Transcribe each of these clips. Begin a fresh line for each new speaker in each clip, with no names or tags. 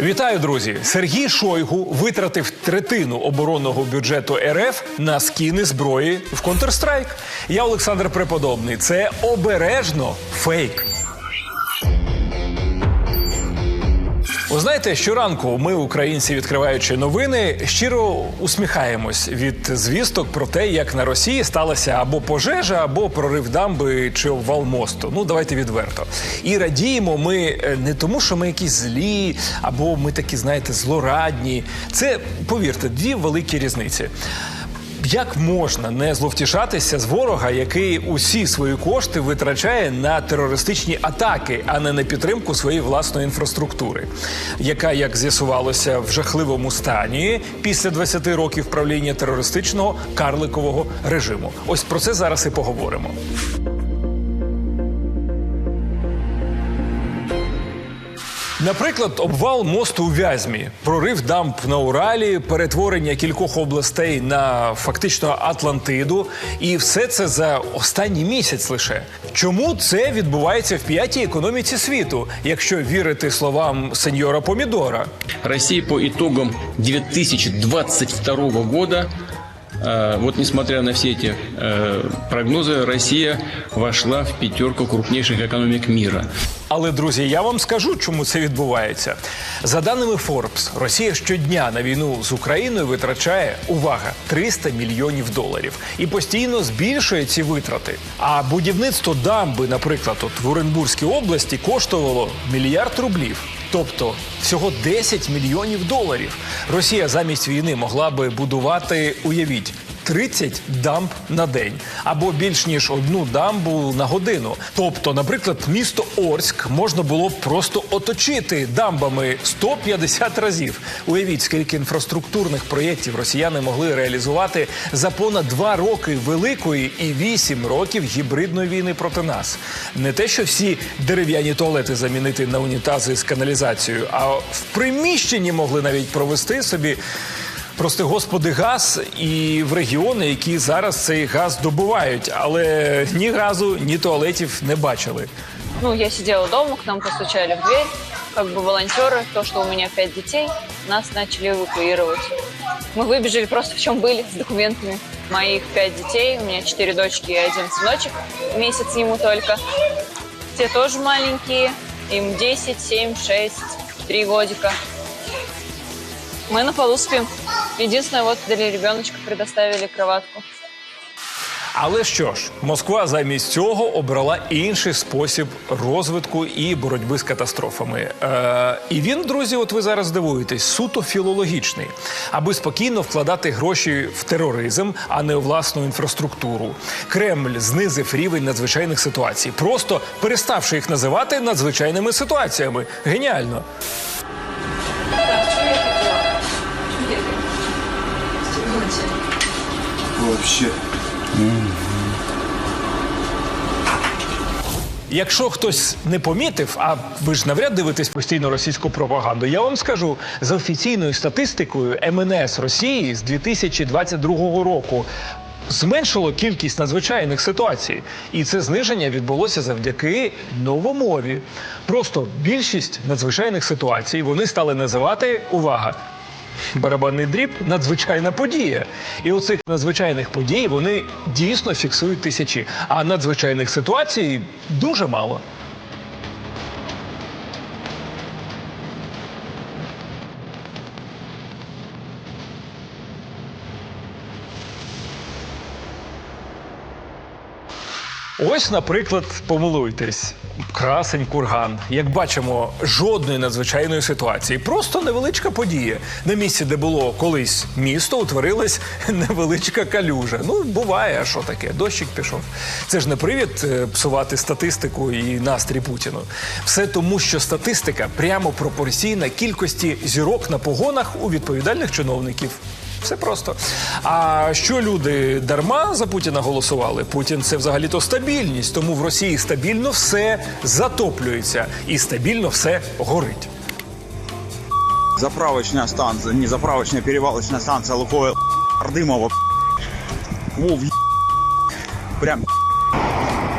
Вітаю, друзі! Сергій Шойгу витратив третину оборонного бюджету РФ на скіни зброї в Counter-Strike. Я Олександр Преподобний. Це обережно фейк. Ви знаєте, щоранку ми, українці, відкриваючи новини, щиро усміхаємось від звісток про те, як на Росії сталася або пожежа, або прорив дамби чи обвал мосту. Ну давайте відверто. І радіємо ми е, не тому, що ми якісь злі, або ми такі, знаєте, злорадні. Це повірте, дві великі різниці. Як можна не зловтішатися з ворога, який усі свої кошти витрачає на терористичні атаки, а не на підтримку своєї власної інфраструктури, яка, як з'ясувалося, в жахливому стані після 20 років правління терористичного карликового режиму? Ось про це зараз і поговоримо. Наприклад, обвал мосту у Вязьмі, прорив дамб на Уралі, перетворення кількох областей на фактично Атлантиду, і все це за останній місяць лише. Чому це відбувається в п'ятій економіці світу, якщо вірити словам сеньора Помідора?
Россия по итогам 2022 года, вот несмотря на все эти э, прогнозы, Россия вошла в пятерку крупнейших экономик мира.
Але друзі, я вам скажу, чому це відбувається. За даними Forbes, Росія щодня на війну з Україною витрачає увага 300 мільйонів доларів і постійно збільшує ці витрати. А будівництво дамби, наприклад, от в Оренбурзькій області коштувало мільярд рублів. Тобто всього 10 мільйонів доларів. Росія замість війни могла би будувати, уявіть, 30 дамб на день або більш ніж одну дамбу на годину. Тобто, наприклад, місто Орськ можна було б просто оточити дамбами 150 разів. Уявіть, скільки інфраструктурних проєктів росіяни могли реалізувати за понад два роки великої і вісім років гібридної війни проти нас. Не те, що всі дерев'яні туалети замінити на унітази з каналізацією, а в приміщенні могли навіть провести собі Прости господи, газ і в регіони, які зараз цей газ добувають, але ні газу, ні туалетів не бачили.
Ну, я сидела дома, к нам постучали в дверь, как бы волонтеры, то, что у меня пять детей, нас начали эвакуировать. Мы выбежали просто в чем были, с документами. Моих пять детей, у меня четыре дочки и один сыночек, месяц ему только. Те тоже маленькие, им 10, 7, 6, 3 годика. Мы на полу спим. Единственное, вот для ребеночка предоставили кроватку.
Але що ж, Москва замість цього обрала інший спосіб розвитку і боротьби з катастрофами. Е, і він, друзі, от ви зараз дивуєтесь, суто філологічний, аби спокійно вкладати гроші в тероризм, а не у власну інфраструктуру. Кремль знизив рівень надзвичайних ситуацій, просто переставши їх називати надзвичайними ситуаціями. Геніально.
Вообще.
Якщо хтось не помітив, а ви ж навряд дивитесь постійно російську пропаганду, я вам скажу за офіційною статистикою МНС Росії з 2022 року. Зменшило кількість надзвичайних ситуацій, і це зниження відбулося завдяки новомові. Просто більшість надзвичайних ситуацій вони стали називати увага. Барабанний дріб надзвичайна подія. І у цих надзвичайних подій вони дійсно фіксують тисячі, а надзвичайних ситуацій дуже мало. Ось, наприклад, помилуйтесь. Красень курган. Як бачимо, жодної надзвичайної ситуації. Просто невеличка подія. На місці, де було колись місто, утворилась невеличка калюжа. Ну, буває, а що таке? Дощик пішов. Це ж не привід е, псувати статистику і настрій Путіну. Все тому, що статистика прямо пропорційна кількості зірок на погонах у відповідальних чиновників. Все просто. А що люди дарма за Путіна голосували? Путін це взагалі-то стабільність. Тому в Росії стабільно все затоплюється і стабільно все горить.
Заправочная станция, не заправочная, перевалочная станция Лукойл Ардымова. О, в Прям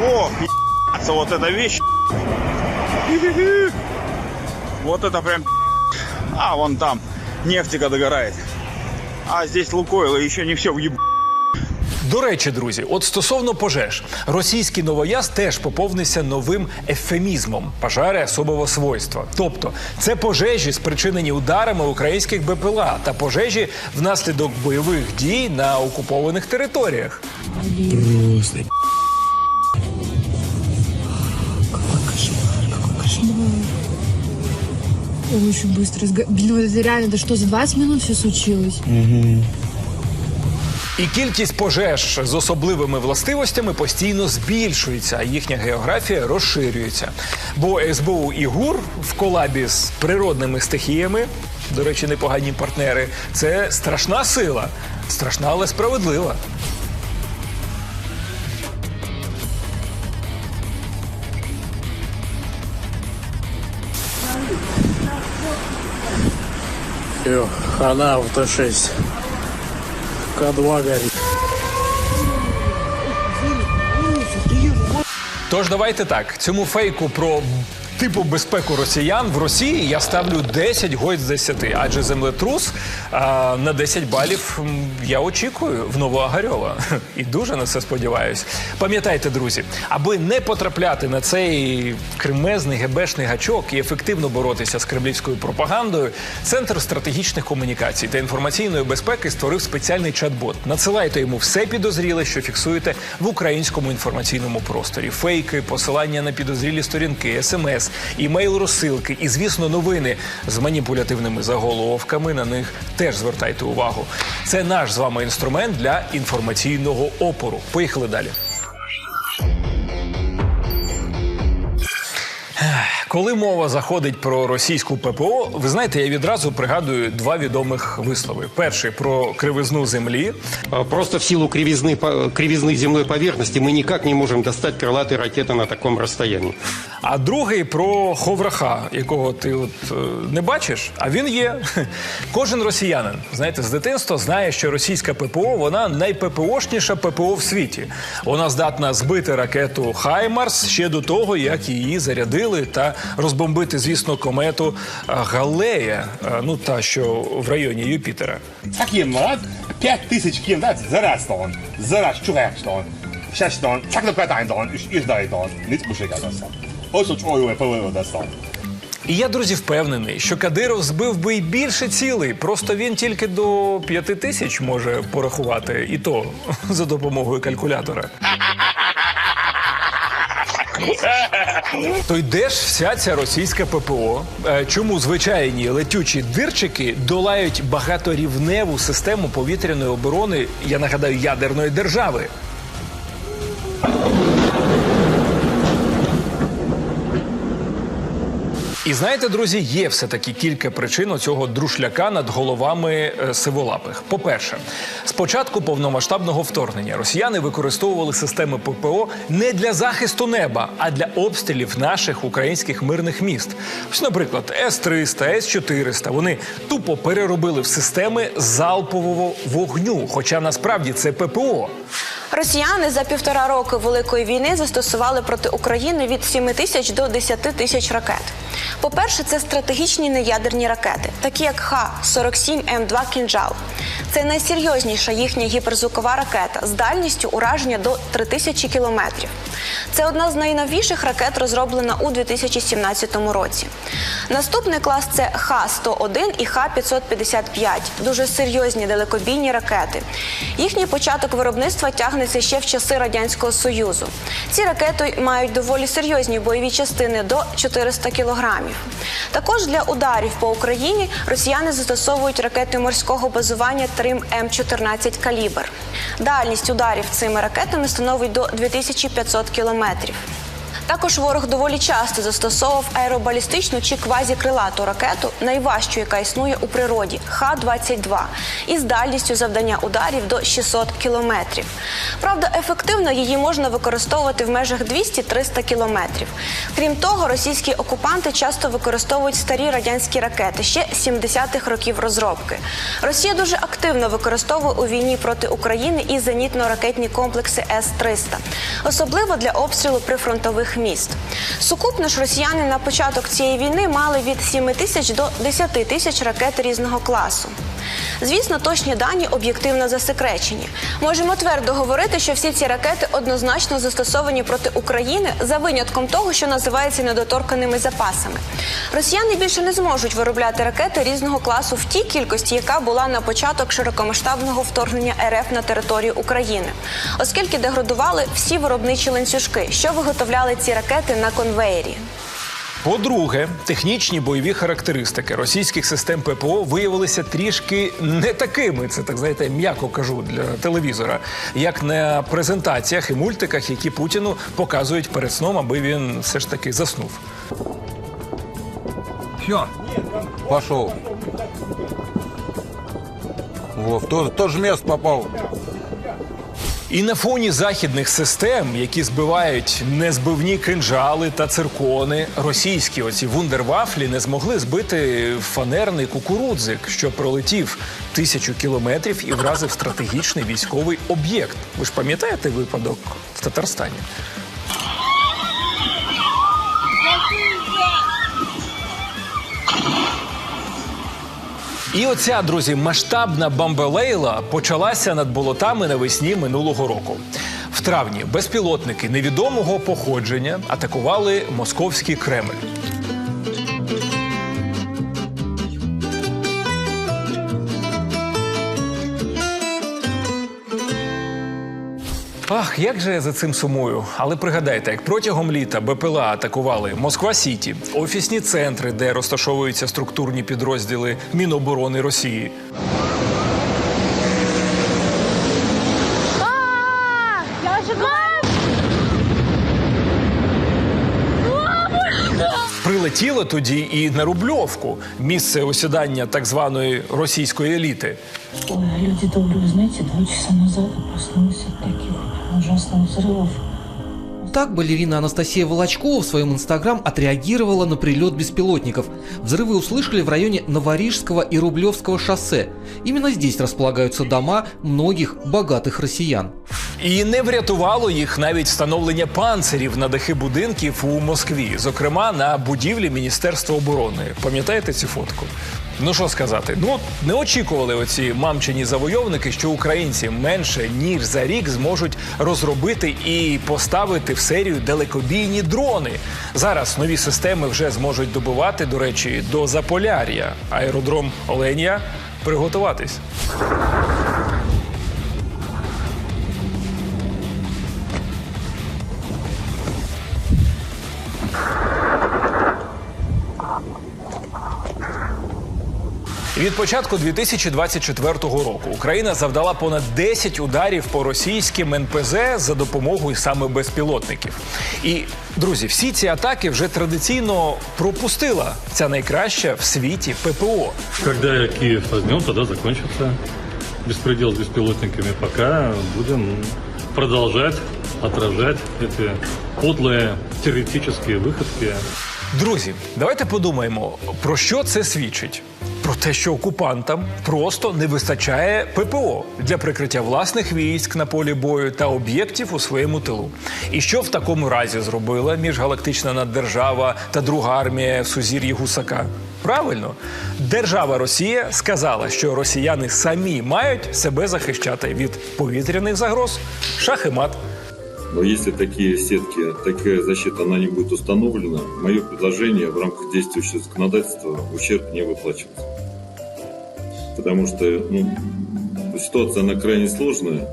О, ебаться, вот эта вещь. Вот это прям А вон там нефтика догорает. А здесь Лукойл, и еще не все в
До речі, друзі, от стосовно пожеж, російський новояз теж поповнився новим ефемізмом пожари особого свойства. Тобто, це пожежі, спричинені ударами українських БПЛА та пожежі внаслідок бойових дій на окупованих територіях.
Просто.
Ой, очень быстро. ну это реально, да что, за 20 минут все случилось?
І кількість пожеж з особливими властивостями постійно збільшується, а їхня географія розширюється. Бо СБУ і ГУР в колабі з природними стихіями, до речі, непогані партнери, це страшна сила, страшна, але справедлива.
Все, хана авто-6. К2 горит.
Тож давайте так. Цьому фейку про типу безпеку росіян в Росії я ставлю 10 гойд з 10, адже землетрус а, на 10 балів я очікую в Новоагарьова. І дуже на це сподіваюсь. Пам'ятайте, друзі, аби не потрапляти на цей кремезний гебешний гачок і ефективно боротися з кремлівською пропагандою, Центр стратегічних комунікацій та інформаційної безпеки створив спеціальний чат-бот. Надсилайте йому все підозріле, що фіксуєте в українському інформаційному просторі: фейки, посилання на підозрілі сторінки, смс, імейл розсилки і, звісно, новини з маніпулятивними заголовками. На них теж звертайте увагу. Це наш з вами інструмент для інформаційного опору. Поїхали далі. Коли мова заходить про російську ППО, ви знаєте, я відразу пригадую два відомих вислови: перший про кривизну землі,
А, Просто в силу кривизны, по- кривизны земной поверхности мы никак не можем достать крылатые ракеты на таком расстоянии.
а другий про ховраха, якого ти от е, не бачиш, а він є. Кожен росіянин, знаєте, з дитинства знає, що російська ППО вона найППОшніша ППО в світі. Вона здатна збити ракету Хаймарс ще до того, як її зарядили та розбомбити, звісно, комету Галлея, е, ну та що в районі Юпітера.
Szakimmal 5000 kilométer zeráztan, zerás csuhákstan, sestan, csak nem petánytan, és izdajtan, nic musikáltatszan. Oszó csójú, повиводастан.
І я, друзі, впевнений, що Кадиров збив би й більше цілей. Просто він тільки до п'яти тисяч може порахувати, і то за допомогою калькулятора. То йде ж вся ця російська ППО? Е, Чому звичайні летючі дирчики долають багаторівневу систему повітряної оборони, я нагадаю, ядерної держави? І знаєте, друзі, є все-таки кілька причин цього друшляка над головами е, сиволапих. По-перше, з початку повномасштабного вторгнення росіяни використовували системи ППО не для захисту неба, а для обстрілів наших українських мирних міст. Ось, наприклад, С-300, С-400. Вони тупо переробили в системи залпового вогню, хоча насправді це ППО.
Росіяни за півтора роки великої війни застосували проти України від 7 тисяч до 10 тисяч ракет. По-перше, це стратегічні неядерні ракети, такі як Х-47М2 «Кінжал». Це найсерйозніша їхня гіперзвукова ракета з дальністю ураження до 3000 кілометрів. Це одна з найновіших ракет, розроблена у 2017 році. Наступний клас це Х-101 і Х-555 – дуже серйозні далекобійні ракети. Їхній початок виробництва тягнеться ще в часи Радянського Союзу. Ці ракети мають доволі серйозні бойові частини до 400 кілограмів. Також для ударів по Україні росіяни застосовують ракети морського базування Трим М14 калібр. Дальність ударів цими ракетами становить до 2500 кілометрів. Також ворог доволі часто застосовував аеробалістичну чи квазікрилату ракету, найважчу, яка існує у природі Х-22, із дальністю завдання ударів до 600 кілометрів. Правда, ефективно її можна використовувати в межах 200-300 кілометрів. Крім того, російські окупанти часто використовують старі радянські ракети ще 70-х років розробки. Росія дуже активно використовує у війні проти України і зенітно-ракетні комплекси С-300, особливо для обстрілу прифронтових міст. Сукупно ж росіяни на початок цієї війни мали від 7 тисяч до 10 тисяч ракет різного класу. Звісно, точні дані об'єктивно засекречені. Можемо твердо говорити, що всі ці ракети однозначно застосовані проти України за винятком того, що називається недоторканими запасами. Росіяни більше не зможуть виробляти ракети різного класу в тій кількості, яка була на початок широкомасштабного вторгнення РФ на територію України, оскільки деградували всі виробничі ланцюжки, що виготовляли ці ракети на конвеєрі.
По-друге, технічні бойові характеристики російських систем ППО виявилися трішки не такими. Це так знаєте, м'яко кажу для телевізора, як на презентаціях і мультиках, які Путіну показують перед сном, аби він все ж таки заснув.
Все, пошел. Во, в то, то же место попал.
І на фоні західних систем, які збивають незбивні кинжали та циркони, російські оці вундервафлі не змогли збити фанерний кукурудзик, що пролетів тисячу кілометрів і вразив стратегічний військовий об'єкт. Ви ж пам'ятаєте випадок в Татарстані? І оця, друзі, масштабна бамбелейла почалася над болотами навесні минулого року. В травні безпілотники невідомого походження атакували московський Кремль. Ах, як же я за цим сумую. Але пригадайте, як протягом літа БПЛА атакували Москва Сіті, офісні центри, де розташовуються структурні підрозділи Міноборони Росії. Прилетіло тоді і на Рубльовку, місце осідання так званої російської еліти.
Ой, люди добрые, знаете, два часа назад я проснулась от таких ужасных взрывов.
Так балерина Анастасия Волочкова в своем инстаграм отреагировала на прилет беспилотников. Взрывы услышали в районе Новорижского и Рублевского шоссе. Именно здесь располагаются дома многих богатых россиян.
І не врятувало їх навіть встановлення панцирів на дахи будинків у Москві, зокрема на будівлі Міністерства оборони. Пам'ятаєте цю фотку? Ну що сказати? Ну не очікували оці мамчині завойовники, що українці менше ніж за рік зможуть розробити і поставити в серію далекобійні дрони. Зараз нові системи вже зможуть добивати, до речі, до Заполяр'я. Аеродром Оленя приготуватись. Від початку 2024 року Україна завдала понад 10 ударів по російським НПЗ за допомогою саме безпілотників. І друзі, всі ці атаки вже традиційно пропустила ця найкраща в світі ППО.
Когда Киев возьмем, тогда закончится беспредел с беспилотниками. Пока будем продолжать отражать эти подлые террористические выходки.
Друзі, давайте подумаємо, про що це свідчить. Про те, що окупантам просто не вистачає ППО для прикриття власних військ на полі бою та об'єктів у своєму тилу. І що в такому разі зробила міжгалактична наддержава та друга армія в сузір'ї Гусака? Правильно, держава Росія сказала, що росіяни самі мають себе захищати від повітряних загроз, шах і мат.
Но если такие сетки, такая защита, она не будет установлена, мое предложение в рамках действующего законодательства ущерб не выплачивается. Потому что ну, ситуация, она крайне сложная,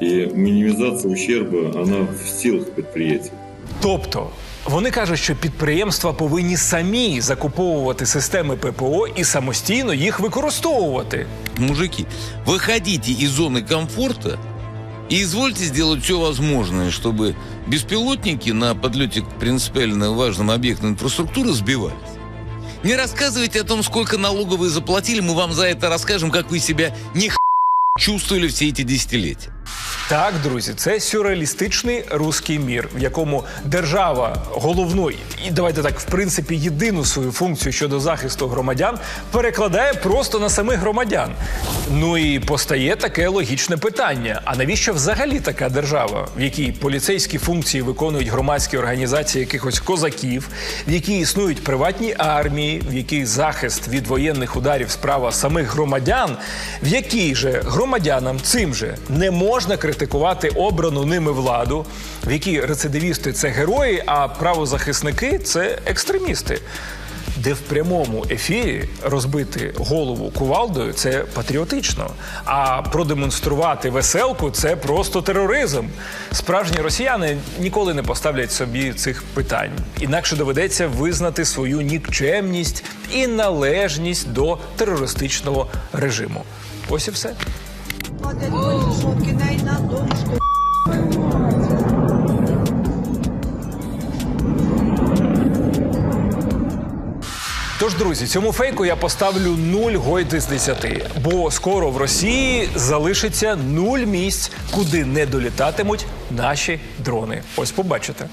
и минимизация ущерба, она в силах предприятия.
Тобто вони кажуть, що підприємства повинні самі закуповувати системи ППО і самостійно їх використовувати.
Мужики, выходите из зоны комфорта и извольте сделать все возможное, чтобы беспилотники на подлете к принципиально важным объектам инфраструктуры сбивались. Не рассказывайте о том, сколько налогов вы заплатили, мы вам за это расскажем, как вы себя не чувствовали все эти десятилетия.
Так, друзі, це сюрреалістичний руський мір, в якому держава головну і давайте так, в принципі, єдину свою функцію щодо захисту громадян перекладає просто на самих громадян. Ну і постає таке логічне питання: а навіщо взагалі така держава, в якій поліцейські функції виконують громадські організації якихось козаків, в якій існують приватні армії, в якій захист від воєнних ударів справа самих громадян, в якій же громадянам цим же не можна критикувати обрану ними владу, в якій рецидивісти це герої, а правозахисники це екстремісти. Де в прямому ефірі розбити голову кувалдою це патріотично. А продемонструвати веселку це просто тероризм. Справжні росіяни ніколи не поставлять собі цих питань. Інакше доведеться визнати свою нікчемність і належність до терористичного режиму. Ось і все. Тож, друзі, цьому фейку я поставлю 0 гойди з 10, бо скоро в Росії залишиться 0 місць, куди не долітатимуть наші дрони. Ось побачите.